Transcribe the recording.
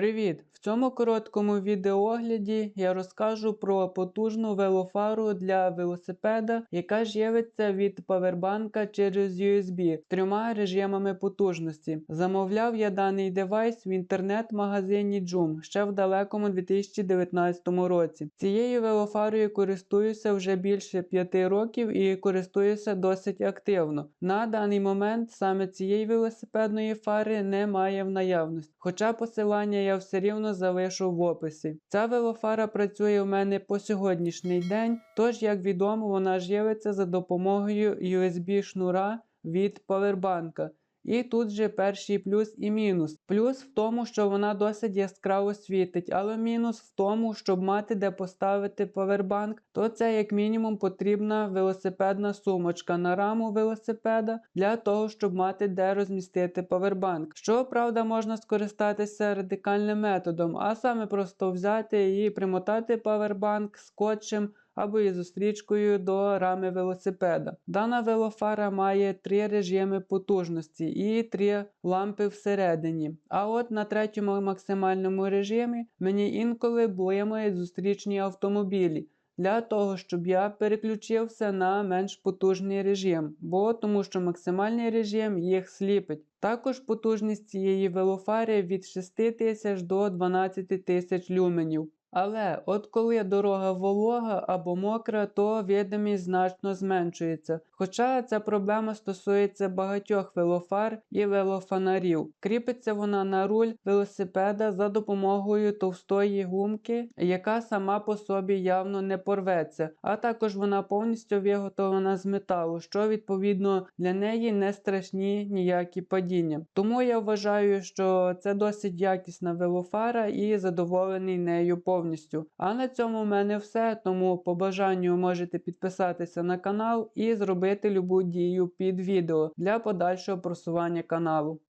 Привіт! В цьому короткому відеоогляді я розкажу про потужну велофару для велосипеда, яка живиться від павербанка через USB з трьома режимами потужності. Замовляв я даний девайс в інтернет-магазині Joom ще в далекому 2019 році. Цією велофарою користуюся вже більше 5 років і користуюся досить активно. На даний момент саме цієї велосипедної фари немає в наявності, хоча посилання я все рівно залишу в описі. Ця велофара працює у мене по сьогоднішній день, тож, як відомо, вона живиться за допомогою USB шнура від павербанка. І тут же перший плюс і мінус. Плюс в тому, що вона досить яскраво світить, але мінус в тому, щоб мати де поставити павербанк, то це як мінімум потрібна велосипедна сумочка на раму велосипеда для того, щоб мати де розмістити павербанк. Що правда можна скористатися радикальним методом, а саме просто взяти і примотати павербанк скотчем або із зустрічкою до рами велосипеда. Дана велофара має три режими потужності і три лампи всередині. А от на третьому максимальному режимі мені інколи блимають зустрічні автомобілі. Для того, щоб я переключився на менш потужний режим, бо тому що максимальний режим їх сліпить. Також потужність цієї велофари від 6000 до 12000 люменів. Але от коли дорога волога або мокра, то видимість значно зменшується. Хоча ця проблема стосується багатьох велофар і велофонарів. Кріпиться вона на руль велосипеда за допомогою товстої гумки, яка сама по собі явно не порветься, а також вона повністю виготовлена з металу, що відповідно для неї не страшні ніякі падіння. Тому я вважаю, що це досить якісна велофара і задоволений нею повністю повністю. А на цьому в мене все. Тому по бажанню можете підписатися на канал і зробити любу дію під відео для подальшого просування каналу.